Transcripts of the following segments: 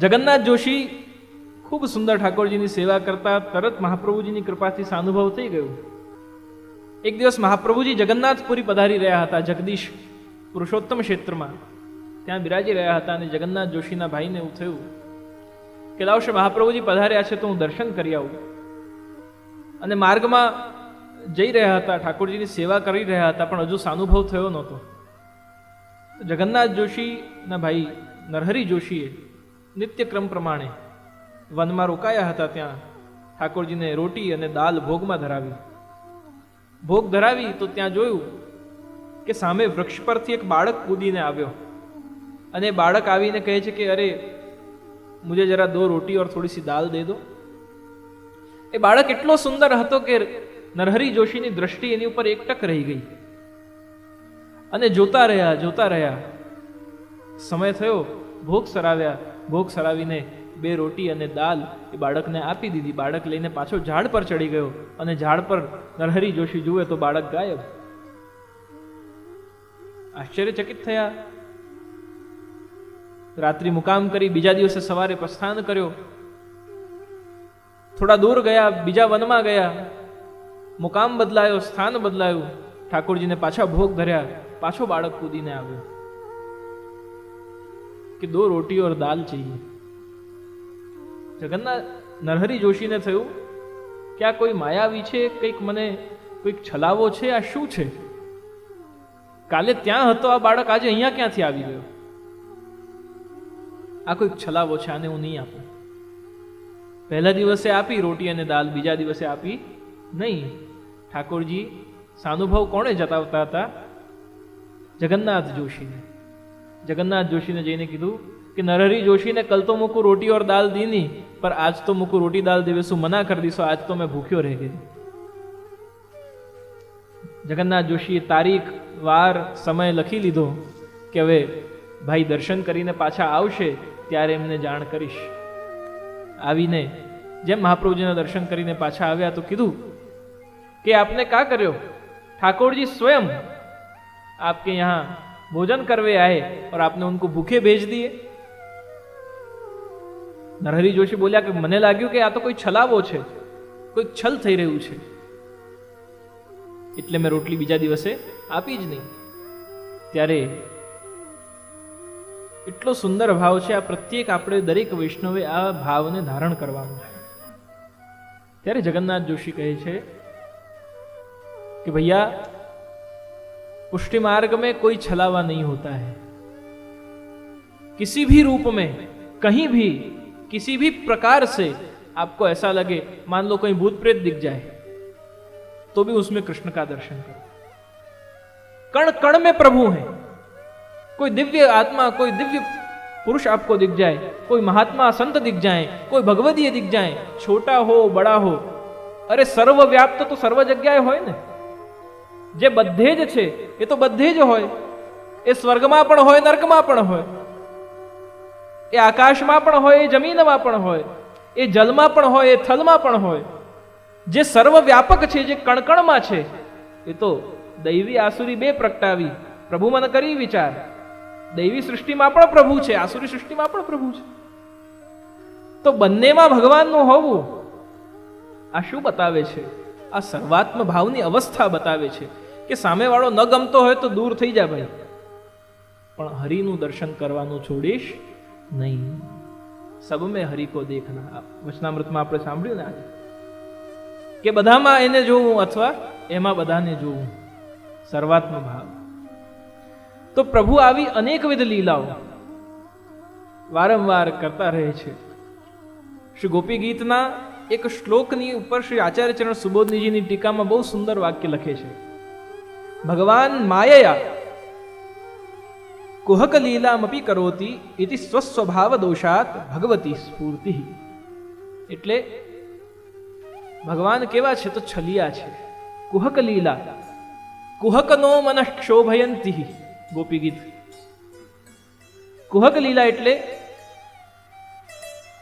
જગન્નાથ જોશી ખૂબ સુંદર ઠાકોરજીની સેવા કરતા તરત મહાપ્રભુજીની કૃપાથી સાનુભવ થઈ ગયો. એક દિવસ મહાપ્રભુજી જગન્નાથપુરી પધારી રહ્યા હતા જગદીશ પુરુષોત્તમ ક્ષેત્રમાં. ત્યાં બિરાજી રહ્યા હતા અને જગન્નાથ જોશીના ભાઈને એવું થયું કે લાવશે, મહાપ્રભુજી પધાર્યા છે તો હું દર્શન કરી આવું. અને માર્ગમાં જઈ રહ્યા હતા, ઠાકોરજીની સેવા કરી રહ્યા હતા, પણ હજુ સાનુભવ થયો નહોતો. જગન્નાથ જોશીના ભાઈ નરહરી જોશીએ નિત્યક્રમ પ્રમાણે વનમાં રોકાયા હતા ત્યાં. ઠાકોરજીને રોટી અને દાલ ભોગમાં ધરાવી. ભોગ ધરાવી તો ત્યાં જોયું કે સામે વૃક્ષ પરથી એક બાળક કૂદીને આવ્યો. અને બાળક આવીને કહે છે કે, અરે, મુજે જરા દો રોટી ઓર થોડી સી દાલ દે દો. એ બાળક એટલો સુંદર હતો કે નરહરી જોશીની દ્રષ્ટિ એની ઉપર એકટક રહી ગઈ. અને જોતા રહ્યા જોતા રહ્યા. સમય થયો, ભોગ સરાવ્યા. ભોગ સરાવીને બે રોટી અને દાલ એ બાળકને આપી દીધી. બાળક લઈને પાછો ઝાડ પર ચડી ગયો અને ઝાડ પર નરહરી જોશી જુએ તો બાળક ગાયબ. આશ્ચર્યચકિત થયા. રાત્રિ મુકામ કરી બીજા દિવસે સવારે પ્રસ્થાન કર્યો. થોડા દૂર ગયા, બીજા વનમાં ગયા. મુકામ બદલાયો, સ્થાન બદલાયું. ઠાકોરજીને પાછા ભોગ ધર્યા. પાછો બાળક કૂદીને આવ્યો. કે દો રોટી ઓર દાલ चाहिए જગન્નાથ નરહરી જોશીને થયું કે આ કોઈ માયાવી છે કંઈક મને કોઈક છલાવો છે આ શું છે કાલે ત્યાં હતો આ બાળક આજે અહીંયા ક્યાંથી આવી ગયો આ કોઈક છલાવો છે આને હું નહીં આપું પહેલા દિવસે આપી રોટી અને દાલ બીજા દિવસે આપી નહીં ઠાકોરજી સાનુભવ કોણે જતાવતા હતા જગન્નાથ જોશીને જગન્નાથ જોશીને જઈને કીધું કે, નરહરી જોશીને કલ તો મૂકું રોટી ઓર દાલ દીની, પર આજ તો મૂકું રોટી દાલ દેવે, શું મના કરી દીશો? આજ તો મેં ભૂખ્યો રહી ગઈ જગન્નાથ જોશીએ તારીખ, વાર, સમય લખી લીધો કે, હવે ભાઈ દર્શન કરીને પાછા આવશે, ત્યારે એમને જાણ કરીશ. આવીને જેમ મહાપ્રભુજીના દર્શન કરીને પાછા આવ્યા તો કીધું કે, આપને કા કર્યો? ઠાકોરજી સ્વયં આપકે યહાં भोजन करवे आए और आपने उनको भूखे भेज दिए નરહરી જોશી બોલ્યા કે મને લાગ્યું કે આ તો કોઈ છલાવો છે કોઈ છલ થઈ રહ્યું છે એટલે મેં રોટલી બીજા દિવસે આપી જ નહીં ત્યારે એટલો સુંદર ભાવ છે આ પ્રત્યેક આપણે દરેક વૈષ્ણવે આ ભાવને ધારણ કરવાનું છે ત્યારે જગન્નાથ જોશી કહે છે कि भैया पुष्टि मार्ग में कोई छलावा नहीं होता है। किसी भी रूप में, कहीं भी, किसी भी प्रकार से आपको ऐसा लगे, मान लो कहीं भूत प्रेत दिख जाए तो भी उसमें कृष्ण का दर्शन करो। कण कण में प्रभु है। कोई दिव्य आत्मा, कोई दिव्य पुरुष आपको दिख जाए, कोई महात्मा संत दिख जाए, कोई भगवदीय दिख जाए, छोटा हो, बड़ा हो, अरे सर्वव्याप्त तो सर्व जगह हो ना। જે બધે જ છે, એ તો બધે જ હોય. એ સ્વર્ગમાં પણ હોય, નર્કમાં પણ હોય. એ આકાશમાં પણ હોય, એ જમીનમાં પણ હોય. એ જલમાં પણ હોય, એ થલમાં પણ હોય. જે સર્વવ્યાપક છે, જે કણકણમાં છે, એ તો દૈવી આસુરી બે પ્રગટાવી. પ્રભુ મને કરી વિચાર. દૈવી સૃષ્ટિમાં પણ પ્રભુ છે, આસુરી સૃષ્ટિમાં પણ પ્રભુ છે. તો બંનેમાં ભગવાનનું હોવું આ શું બતાવે છે? આ સર્વાત્મ ભાવની અવસ્થા બતાવે છે. કે સામેવાળો ન ગમતો હોય તો દૂર થઈ જા ભાઈ. પણ હરિનું દર્શન કરવાનું છોડીશ નહીં. સબ મેં હરિ કો દેખના. વચનામૃતમાં આપણે સાંભળ્યું ને આજે? કે બધામાં એને જોવું અથવા એમાં બધાને જોવું. સર્વાત્મ ભાવ. તો પ્રભુ આવી અનેકવિધ લીલાઓ વારંવાર કરતા રહે છે. શ્રી ગોપી ગીતના એક શ્લોકની ઉપર શ્રી આચાર્ય ચરણ સુબોધનીજીની ટીકામાં બહુ સુંદર વાક્ય લખે છે. ભગવાન માયયા. કુહક લીલામપી કરોતી ઇતિ સ્વસ્વભાવ દોષાત ભગવતી સ્ફૂર્તિ. એટલે ભગવાન કેવા છે તો છલિયા છે. કુહક લીલા. કુહકનો મન ક્ષોભયંતી ગોપી ગીત કુહક લીલા એટલે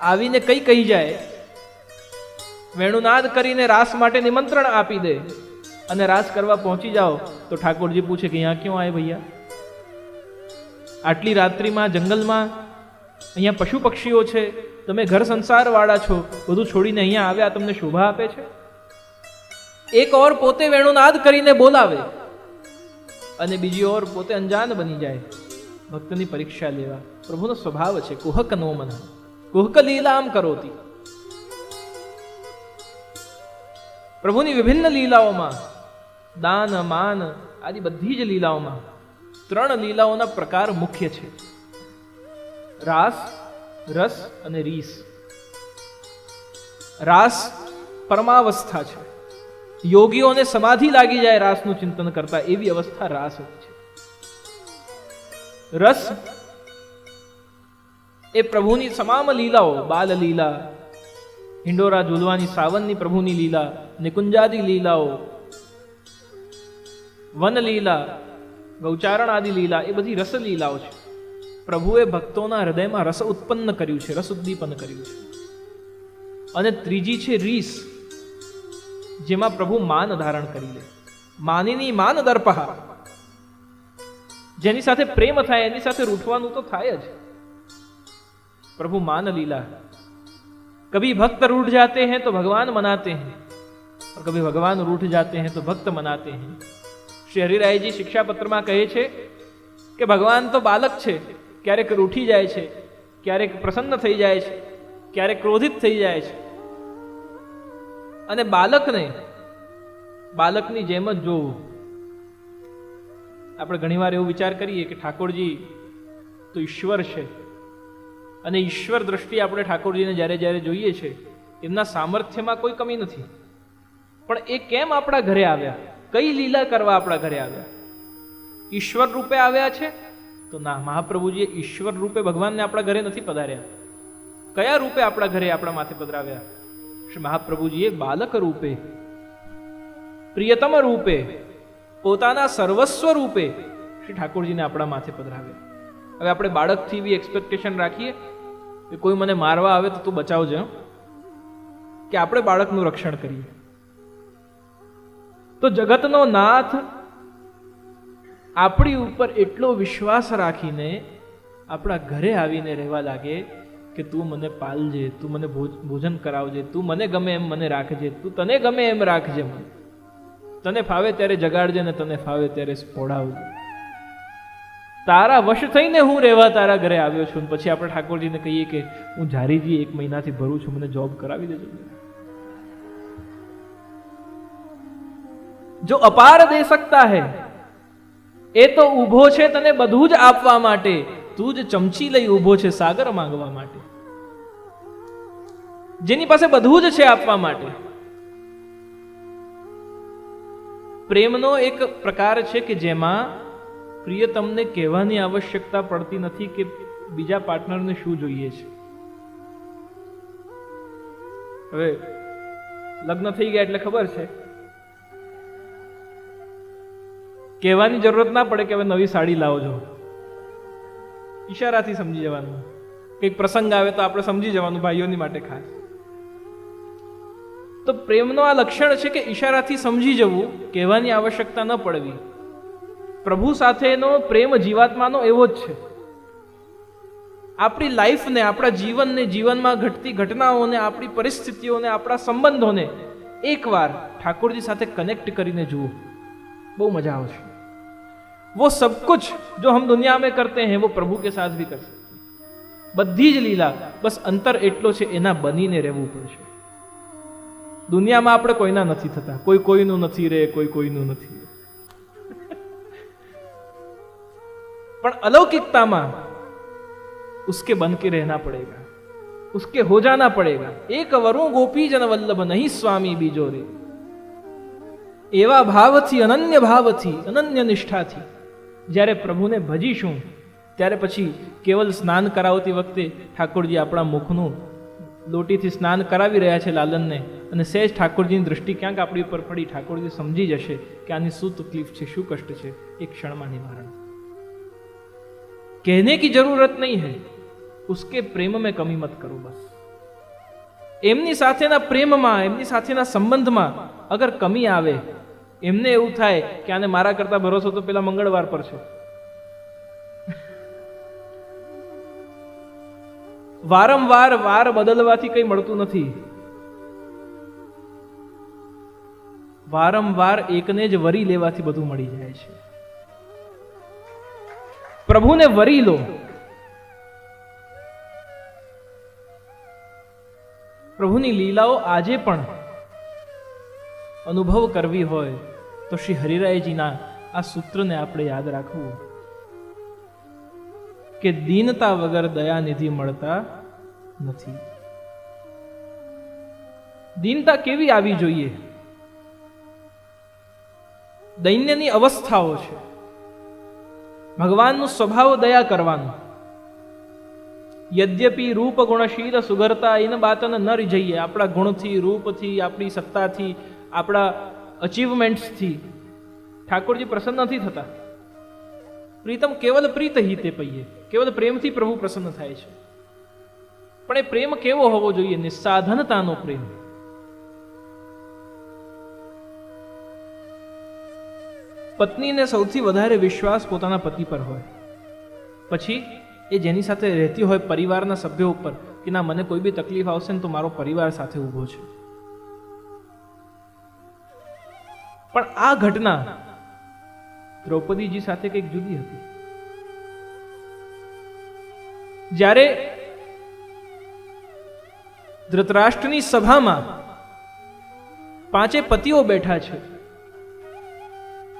આવીને કઈ કહી જાય. વેણુનાદ કરીને રાસ માટે નિમંત્રણ આપી દે અને રાસ કરવા પહોંચી જાઓ. તો ઠાકોરજી પૂછે કે અહીંયા ક્यों આય ભૈયા? આટલી રાત્રિમાં જંગલમાં અહીંયા પશુ પક્ષીઓ છે તમે ઘર સંસારવાળા છો બધું છોડીને અહીંયા આવ્યા તમને શોભા આપે છે? એક ઓર પોતે વેણુનાદ કરીને બોલાવે અને બીજી ઓર પોતે અંજાન બની જાય ભક્તની પરીક્ષા લેવા. પ્રભુનો સ્વભાવ છે કુહક નો મન. કુહક લીલામ કરોતી. પ્રભુની વિભિન્ન લીલાઓમાં દાન, માન આદિ બધી જ લીલાઓમાં. ત્રણ લીલાઓના પ્રકાર મુખ્ય છે. રાસ, રસ અને રીસ. રાસ પરમાવસ્થા છે. યોગીઓને સમાધિ લાગી જાય રાસનું ચિંતન કરતા એવી અવસ્થા રાસ છે. રસ એ પ્રભુની તમામ લીલાઓ બાલ લીલા હિંડોરા, ઝૂલવાની, સાવનની પ્રભુની લીલા, નિકુંજાદી લીલાઓ વનલીલા ગૌચારણ આદિ લીલા એ બધી રસ છે. પ્રભુએ ભક્તોના હૃદયમાં રસ ઉત્પન્ન કર્યું છે, રસ ઉદ્દીપન કર્યું છે. અને ત્રીજી છે રીસ, જેમાં પ્રભુ માન ધારણ કરી લે. માનીની માન દર્પહા. જેની સાથે પ્રેમ થાય, એની સાથે રૂઠવાનું તો થાય જ. પ્રભુ માન લીલા કભી ભક્ત રૂઠ જાતે હૈ તો ભગવાન મનાતે હૈ. કભી ભગવાન રૂઠ જાતે હૈ તો ભક્ત મનાતે હૈ. हैं રાયજી શિક્ષાપત્રમાં કહે છે કે ભગવાન તો બાલક છે, ક્યારેક રૂઠી જાય છે, ક્યારેક પ્રસન્ન થઈ જાય છે, ક્યારેક ક્રોધિત થઈ જાય છે. અને બાલકને, બાલકની જેમ જ જોવું. આપણે ઘણીવાર એવો વિચાર કરીએ કે ઠાકોરજી તો ઈશ્વર છે. અને ઈશ્વર દ્રષ્ટિ આપણે ઠાકોરજીને જ્યારે જ્યારે જોઈએ છે, એમના સામર્થ્યમાં કોઈ કમી નથી. પણ એ કેમ આપણા ઘરે આવ્યા? કઈ લીલા કરવા આપણા ઘરે આવ્યા? ઈશ્વર રૂપે આવ્યા છે? તો ના, મહાપ્રભુજીએ ઈશ્વર રૂપે ભગવાનને આપણા ઘરે નથી પધાર્યા. કયા રૂપે આપણા ઘરે આપણા માથે પધરાવ્યા? શ્રી મહાપ્રભુજીએ બાલક રૂપે, પ્રિયતમ રૂપે, પોતાના સર્વસ્વ રૂપે શ્રી ઠાકોરજીને આપણા માથે પધરાવ્યા. હવે આપણે બાળકથી બી એક્સપેક્ટેશન રાખીએ કે કોઈ મને મારવા આવે તો તું બચાવજે કે આપણે બાળકનું રક્ષણ કરીએ. તો જગતનો નાથ આપણી ઉપર એટલો વિશ્વાસ રાખીને આપણા ઘરે આવીને રહેવા લાગે કે તું મને પાલજે, તું મને ભોજ- ભોજન કરાવજે, તું મને ગમે એમ મને રાખજે, તું તને ગમે એમ રાખજે મને. તને ફાવે ત્યારે જગાડજે ને તને ફાવે ત્યારે સ્પોડાવજે તારા વશ થઈને હું રહેવા તારા ઘરે આવ્યો છું પછી આપણે ઠાકોરજીને કહીએ કે હું જારીજી એક મહિનાથી ભરું છું, મને જોબ કરાવી દેજો. જો અપાર દે શકતા હે, એ તો ઊભો છે તને બધું જ આપવા માટે. તું જ ચમચી લઈ ઊભો છે સાગર માંગવા માટે. જેની પાસે બધું જ છે આપવા માટે. પ્રેમનો એક પ્રકાર છે કે જેમાં પ્રિય તમને કહેવાની આવશ્યકતા પડતી નથી કે બીજા પાર્ટનરને શું જોઈએ છે. હવે, લગ્ન થઈ ગયા એટલે ખબર છે. કહેવાની જરૂરત ના પડે કે હવે નવી સાડી લાવો છો ઈશારાથી સમજી જવાનું. કંઈક પ્રસંગ આવે તો આપણે સમજી જવાનું ભાઈઓની માટે ખાસ. તો પ્રેમનો આ લક્ષણ છે કે ઈશારાથી સમજી જવું કહેવાની આવશ્યકતા ન પડવી. પ્રભુ સાથેનો પ્રેમ જીવાત્માનો એવો જ છે. આપણી લાઈફને, આપણા જીવનને, જીવનમાં ઘટતી ઘટનાઓને, આપણી પરિસ્થિતિઓને, આપણા સંબંધોને એકવાર ઠાકોરજી સાથે કનેક્ટ કરીને જુઓ. બહુ મજા આવશે वो सब कुछ जो हम दुनिया में करते हैं, वो प्रभु के साथ भी कर सकते बधीज लीला, बस अंतर एटलो છે એના બનીને રહેવું પડશે દુનિયામાં આપણે કોઈના નથી થતા કોઈ કોઈનું નથી રે કોઈ કોઈનું નથી પણ અલૌકિકતામાં उसके बन के रहना पड़ेगा। उसके हो जाना पड़ेगा। एक वरुण गोपी जन वल्लभ नहीं स्वामी बीजोरे। एवा भाव थी अनन्य भाव थी अनन्य निष्ठा थी જ્યારે પ્રભુને ભજીશું, ત્યારે પછી કેવલ સ્નાન કરાવતી વખતે ઠાકોરજી આપણા મુખનું લોટીથી સ્નાન કરાવી રહ્યા છે લાલનને. અને સેજ ઠાકોરજીની દૃષ્ટિ ક્યાંક આપણી ઉપર પડી. ઠાકોરજી સમજી જશે કે આની શું તકલીફ છે, શું કષ્ટ છે. એ ક્ષણમાં નિવારણ. કહેને કી જરૂરત નહીં હૈ? ઉસકે પ્રેમ મેં કમી મત કરો બસ. એમની સાથેના પ્રેમમાં, એમની સાથેના સંબંધમાં અગર કમી આવે એમને એવું થાય કે આને મારા કરતા ભરોસો તો પેલા મંગળવાર પર છે. વારંવાર વાર બદલવાથી કંઈ મળતું નથી. વારંવાર એકને જ વરી લેવાથી બધું મળી જાય છે. પ્રભુને વરી લો. પ્રભુની લીલાઓ આજે પણ અનુભવ કરવી હોય તો શ્રી હરિરાયજીના આ સૂત્રને આપણે યાદ રાખવું. કે દીનતા વગર દયાનિધિ મળતા નથી. દીનતા કેવી આવી જોઈએ? દૈન્યની અવસ્થાઓ છે. ભગવાનનો સ્વભાવ દયા કરવાનો. યદ્યપી રૂપ ગુણશીલ સુગરતા ઇન બાતન ન જઈએ આપણા ગુણથી, રૂપથી, આપણી સત્તાથી આપણા અચીવમેન્ટ્સથી ઠાકોરજી પ્રસન્ન નથી થતા. પ્રીતમ કેવલ પ્રીત હિતે પહીએ કેવલ પ્રેમથી પ્રભુ પ્રસન્ન થાય છે. પણ એ પ્રેમ કેવો હોવો જોઈએ? નિસાધનતાનો પ્રેમ. પત્નીને સૌથી વધારે વિશ્વાસ પોતાના પતિ પર હોય. પછી એ જેની સાથે રહેતી હોય પરિવારના સભ્યો ઉપર, કે ના, મને કોઈ બી તકલીફ આવશે ને તો મારો પરિવાર સાથે ઊભો છે. પણ આ ઘટના દ્રૌપદીજી સાથે કંઈક જુદી હતી. જ્યારે ધૃતરાષ્ટ્રની સભામાં પાંચે પતિઓ બેઠા છે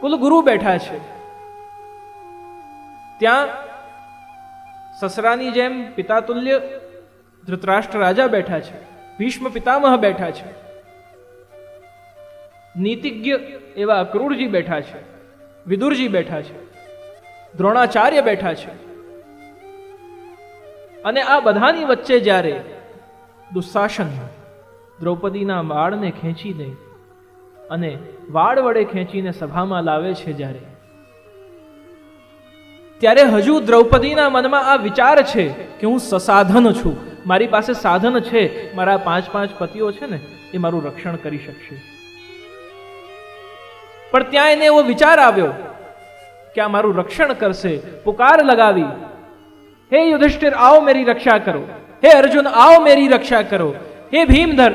કુલ ગુરુ બેઠા છે, ત્યાં સસરાની જેમ પિતાતુલ્ય ધૃતરાષ્ટ્ર રાજા બેઠા છે, ભીષ્મ પિતામહ બેઠા છે. નીતિજ્ઞ એવા અક્રૂરજી બેઠા છે, વિદુરજી બેઠા છે, દ્રોણાચાર્ય બેઠા છે. અને આ બધાની વચ્ચે જ્યારે દુશાસન દ્રૌપદીના વાળને ખેંચીને અને વાળ વડે ખેંચીને સભામાં લાવે છે જ્યારે, ત્યારે હજુ દ્રૌપદીના મનમાં આ વિચાર છે કે હું સસાધન છું. મારી પાસે સાધન છે, મારા પાંચ પાંચ પતિઓ છે ને, એ મારું રક્ષણ કરી શકશે. પણ ત્યાં એને એવો વિચાર આવ્યો કે આ મારું રક્ષણ કરશે પુકાર લગાવી હે યુધિષ્ઠિર आओ मेरी रक्षा करो हे अर्जुन आओ मेरी रक्षा करो हे भीमधर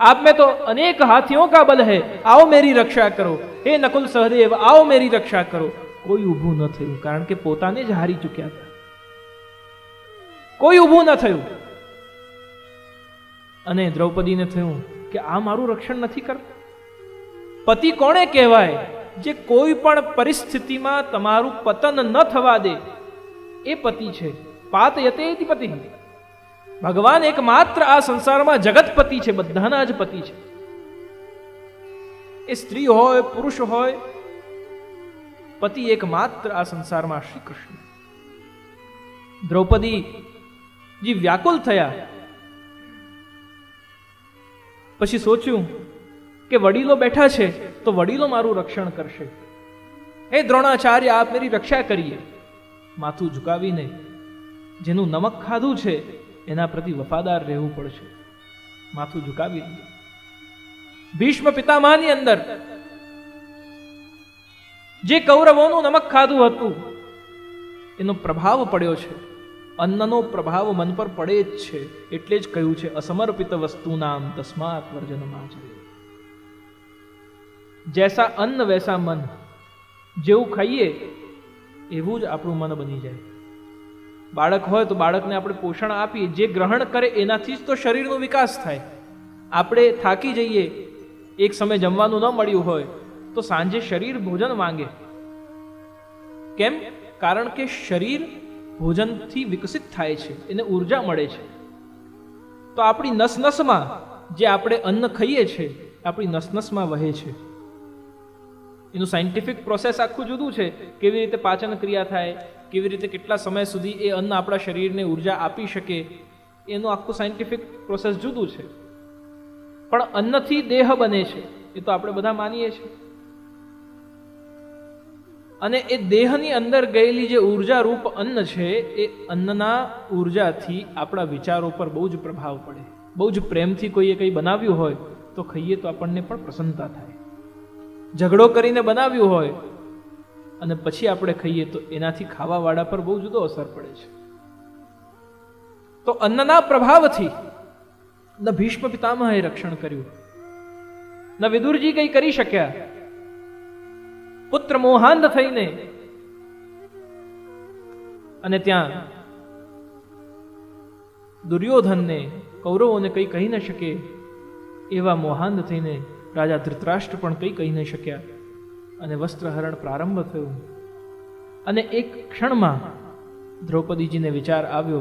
आप में तो अनेक हाथियों का बल है आओ मेरी रक्षा करो हे नकुल सहदेव आओ मेरी रक्षा करो કોઈ ઊભું ન થયું કારણ કે પોતાને જ હારી ચૂક્યા હતા કોઈ ઊભું ન થયું અને દ્રૌપદીને થયું કે આ મારું રક્ષણ નથી કરતું પતિ કોણે કહેવાય? જે કોઈ પણ પરિસ્થિતિમાં તમારું પતન ન થવા દે, એ પતિ છે. પાત યતે પતિ. ભગવાન એકમાત્ર આ સંસારમાં જગતપતિ છે, બધાના જ પતિ છે. એ સ્ત્રી હોય, પુરુષ હોય, પતિ એકમાત્ર આ સંસારમાં શ્રી કૃષ્ણ. દ્રૌપદી જે વ્યાકુલ થયા, પછી સોચ્યું કે વડીલો બેઠા છે, તો વડીલો મારું રક્ષણ કરશે. એ દ્રોણાચાર્ય, આપ મેરી રક્ષા કરીએ. માથું ઝુકાવીને, જેનું નમક ખાધું છે, એના પ્રતિ વફાદાર રહેવું પડશે. માથું ઝુકાવી ભીષ્મ પિતામાની અંદર, જે કૌરવોનું નમક ખાધું હતું, એનો પ્રભાવ પડ્યો છે. અન્નનો પ્રભાવ મન પર પડે જ છે, એટલે જ કહ્યું છે, અસમર્પિત વસ્તુ નામ તસ્માત વર્જનમાં જૈસા અન્ન વૈસા મન જેવું ખાઈએ એવું જ આપણું મન બની જાય બાળક હોય તો બાળકને આપણે પોષણ આપીએ જે ગ્રહણ કરે એનાથી જ તો શરીરનો વિકાસ થાય। આપણે થાકી જઈએ, એક સમય જમવાનું ન મળ્યું હોય, તો સાંજે શરીર ભોજન માંગે। કેમ? કારણ કે શરીર ભોજનથી વિકસિત થાય છે, એને ઊર્જા મળે છે। તો આપણી નસ નસમાં જે આપણે અન્ન ખાઈએ છીએ આપણી નસનસમાં વહે છે। એનું સાયન્ટિફિક પ્રોસેસ આખું જુદું છે, કેવી રીતે પાચન ક્રિયા થાય, કેવી રીતે કેટલા સમય સુધી એ અન્ન આપણા શરીરને ઊર્જા આપી શકે, એનું આખું સાયન્ટિફિક પ્રોસેસ જુદું છે. પણ અન્નથી દેહ બને છે, એ તો આપણે બધા માનીએ છીએ. અને એ દેહની અંદર ગયેલી જે ઊર્જા રૂપ અન્ન છે, એ અન્નના ઉર્જાથી આપણા વિચારો પર બહુ જ પ્રભાવ પડે. બહુ જ પ્રેમથી કોઈએ કંઈ બનાવ્યું હોય, તો ખાઈએ તો આપણને પણ પ્રસન્નતા થાય. ઝઘડો કરીને બનાવ્યું હોય અને પછી આપણે ખાઈએ તો એનાથી ખાવાવાળા પર બહુ જુદો અસર પડે છે. તો અન્નના પ્રભાવથી ન ભીષ્મ પિતામહે રક્ષણ કર્યું. ન વિદુરજી કંઈ કરી શક્યા. પુત્ર મોહાંધ થઈને અને ત્યાં દુર્યોધનને કૌરવોને કંઈ કહી ન શકે એવા મોહાંધ થઈને રાજા ધૃતરાષ્ટ્ર પણ કંઈ કહી ન શક્યા અને વસ્ત્રહરણ પ્રારંભ થયો અને એક ક્ષણમાં द्रौपदी जी ने विचार આવ્યો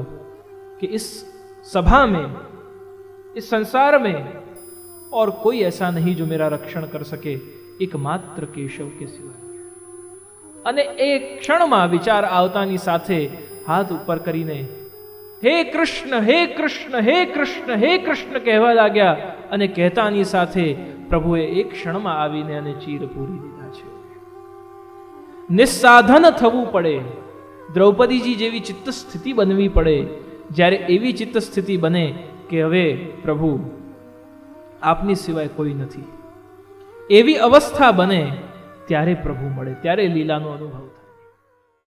कि इस सभा में इस संसार में और कोई ऐसा नहीं जो मेरा रक्षण कर सके एकमात्र केशव के सिवाय અને એ ક્ષણમાં વિચાર આવતાની સાથે હાથ ઉપર કરીને હે કૃષ્ણ હે કૃષ્ણ હે કૃષ્ણ હે કૃષ્ણ કહેવા લાગ્યા અને કહેતાની સાથે પ્રભુએ એક ક્ષણમાં આવીને અને ચીર પૂરી દીધા છે. નિસ્સાધન થવું પડે. દ્રૌપદીજી જેવી ચિત્ત સ્થિતિ બનવી પડે. જ્યારે એવી ચિત્ત સ્થિતિ બને કે હવે પ્રભુ, આપની સિવાય કોઈ નથી. એવી અવસ્થા બને ત્યારે પ્રભુ મળે, ત્યારે લીલાનો અનુભવ થાય.